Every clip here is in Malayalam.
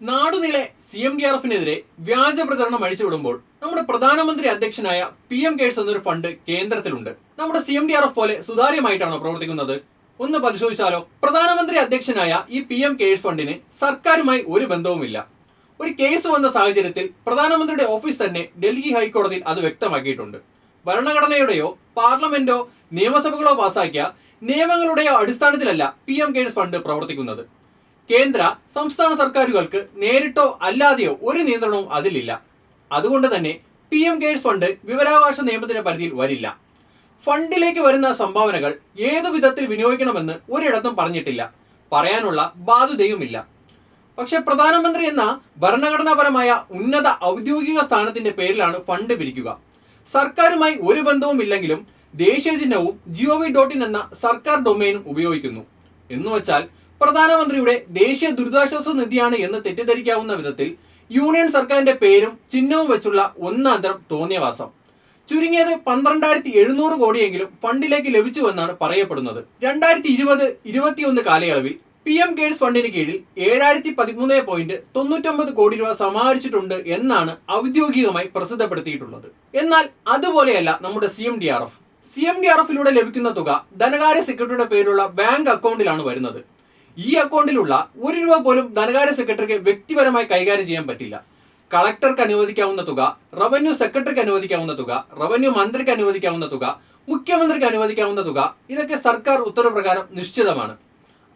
നാടുനീളെ സി എം ഡി ആർ എഫിനെതിരെ വ്യാജ പ്രചരണം അഴിച്ചുവിടുമ്പോൾ നമ്മുടെ പ്രധാനമന്ത്രി അധ്യക്ഷനായ പി എം കേഴ്സ് എന്നൊരു ഫണ്ട് കേന്ദ്രത്തിലുണ്ട്. നമ്മുടെ C M D R F പോലെ സുതാര്യമായിട്ടാണോ പ്രവർത്തിക്കുന്നത്? ഒന്ന് പരിശോധിച്ചാലോ? പ്രധാനമന്ത്രി അധ്യക്ഷനായ ഈ പി എം കേഴ്സ് ഫണ്ടിന് സർക്കാരുമായി ഒരു ബന്ധവുമില്ല. ഒരു കേസ് വന്ന സാഹചര്യത്തിൽ പ്രധാനമന്ത്രിയുടെ ഓഫീസ് തന്നെ ഡൽഹി ഹൈക്കോടതിയിൽ അത് വ്യക്തമാക്കിയിട്ടുണ്ട്. ഭരണഘടനയുടെയോ പാർലമെന്റോ നിയമസഭകളോ പാസാക്കിയ നിയമങ്ങളുടെയോ അടിസ്ഥാനത്തിലല്ല പി എം കേഴ്സ് ഫണ്ട് പ്രവർത്തിക്കുന്നത്. കേന്ദ്ര സംസ്ഥാന സർക്കാരുകൾക്ക് നേരിട്ടോ അല്ലാതെയോ ഒരു നിയന്ത്രണവും അതിലില്ല. അതുകൊണ്ട് തന്നെ പി എം കെയർസ് ഫണ്ട് വിവരാവകാശ നിയമത്തിന്റെ പരിധിയിൽ വരില്ല. ഫണ്ടിലേക്ക് വരുന്ന സംഭാവനകൾ ഏതു വിധത്തിൽ വിനിയോഗിക്കണമെന്ന് ഒരിടത്തും പറഞ്ഞിട്ടില്ല. പറയാനുള്ള ബാധ്യതയുമില്ല. പക്ഷെ പ്രധാനമന്ത്രി എന്ന ഭരണഘടനാപരമായ ഉന്നത ഔദ്യോഗിക സ്ഥാനത്തിന്റെ പേരിലാണ് ഫണ്ട് പിരിക്കുക. സർക്കാരുമായി ഒരു ബന്ധവും ഇല്ലെങ്കിലും ദേശീയ ചിഹ്നവും ജിഒ വി ഡോട്ട് ഇൻ എന്ന സർക്കാർ ഡൊമൈനും ഉപയോഗിക്കുന്നു. എന്നുവച്ചാൽ പ്രധാനമന്ത്രിയുടെ ദേശീയ ദുരിതാശ്വാസ നിധിയാണ് എന്ന് തെറ്റിദ്ധരിക്കാവുന്ന വിധത്തിൽ യൂണിയൻ സർക്കാരിന്റെ പേരും ചിഹ്നവും വെച്ചുള്ള ഒന്നാന്തരം തോന്നിയവാസം. ചുരുങ്ങിയത് പന്ത്രണ്ടായിരത്തി എഴുന്നൂറ് കോടിയെങ്കിലും ഫണ്ടിലേക്ക് ലഭിച്ചുവെന്നാണ് പറയപ്പെടുന്നത്. രണ്ടായിരത്തി ഇരുപത് ഇരുപത്തിയൊന്ന് കാലയളവിൽ പി എം കെയർസ് ഫണ്ടിന് കീഴിൽ ഏഴായിരത്തി പതിമൂന്ന് പോയിന്റ് തൊണ്ണൂറ്റൊമ്പത് കോടി രൂപ സമാഹരിച്ചിട്ടുണ്ട് എന്നാണ് ഔദ്യോഗികമായി പ്രസിദ്ധപ്പെടുത്തിയിട്ടുള്ളത്. എന്നാൽ അതുപോലെയല്ല നമ്മുടെ C M D R F. C M D R എഫിലൂടെ ലഭിക്കുന്ന തുക ധനകാര്യ സെക്രട്ടറിയുടെ പേരുള്ള ബാങ്ക് അക്കൗണ്ടിലാണ് വരുന്നത്. ഈ അക്കൗണ്ടിലുള്ള ഒരു രൂപ പോലും ധനകാര്യ സെക്രട്ടറിക്ക് വ്യക്തിപരമായി കൈകാര്യം ചെയ്യാൻ പറ്റില്ല. കളക്ടർക്ക് അനുവദിക്കാവുന്ന തുക റവന്യൂ സെക്രട്ടറിക്ക് അനുവദിക്കാവുന്ന തുക റവന്യൂ മന്ത്രിക്ക് അനുവദിക്കാവുന്ന തുക മുഖ്യമന്ത്രിക്ക് അനുവദിക്കാവുന്ന തുക ഇതൊക്കെ സർക്കാർ ഉത്തരവ് പ്രകാരം നിശ്ചിതമാണ്.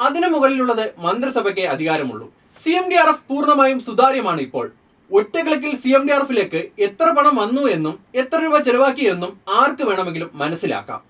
അതിനു മുകളിലുള്ളത് മന്ത്രിസഭയ്ക്ക് അധികാരമുള്ളൂ. C M D R F പൂർണമായും സുതാര്യമാണ് ഇപ്പോൾ. ഒറ്റ ക്ലിക്കിൽ സി എം ഡി ആർ എഫിലേക്ക് എത്ര പണം വന്നു എന്നും എത്ര രൂപ ചെലവാക്കി എന്നും ആർക്ക് വേണമെങ്കിലും മനസ്സിലാക്കാം.